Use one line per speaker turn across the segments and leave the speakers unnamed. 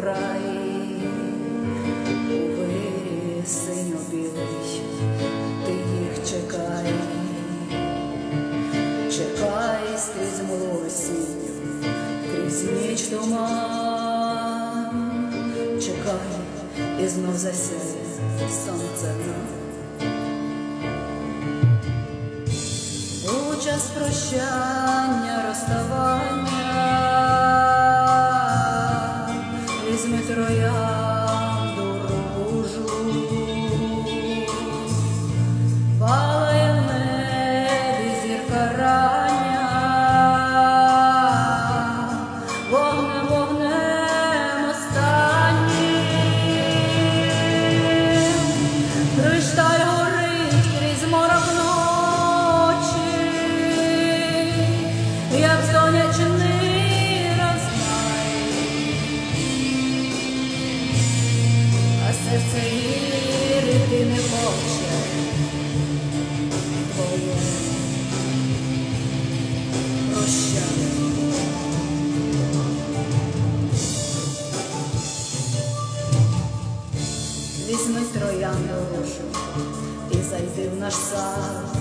край, у вирі синьо-білий, ти їх чекай, чекай скрізь млосінь, крізь ніч туман, чекай і знов засяє сонце нам. У час прощання, розставання, серце вірити не хоче твоє прощання. Візьми троянду рушу і зайди в наш сад.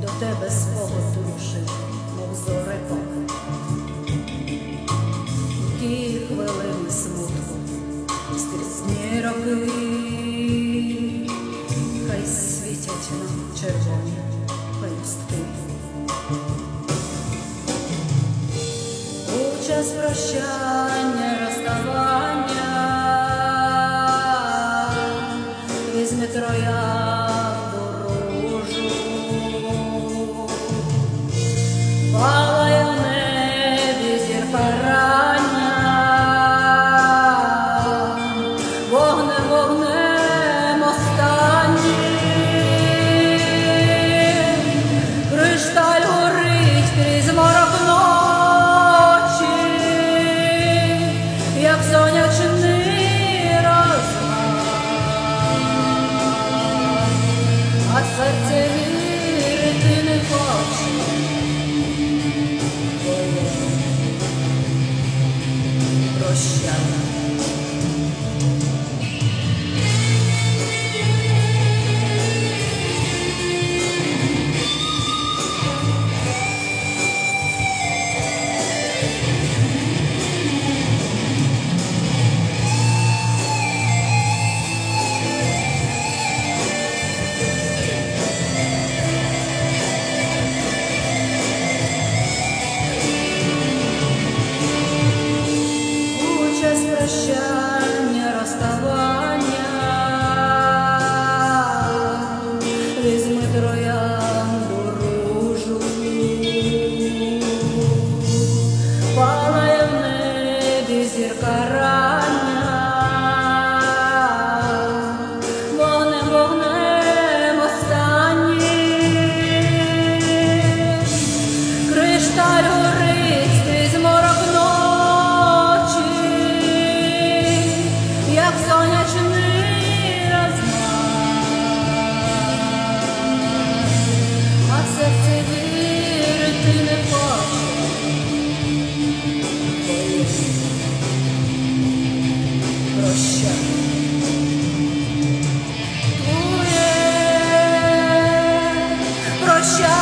До тебе свого душі, мов зорепад. Ті хвилини смутку, роки, хай світять нам червоні пелюстки. У час прощання, розставання, візьми троянду ружу, а серце вірити не хоче. Твоє прощай,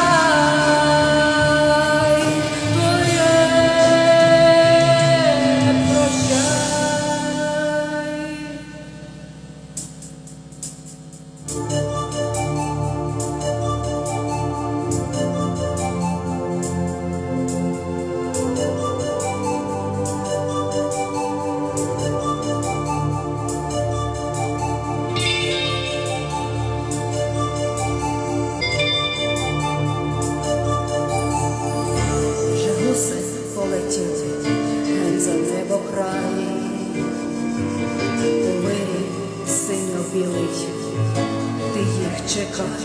ти їх чекай,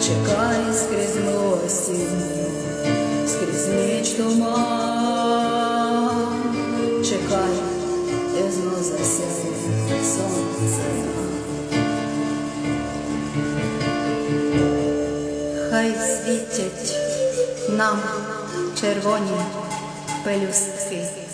чекай скрізь млосінь, скрізь ніч туман, чекай, і знов засяє сонце. хай світять нам червоні пелюстки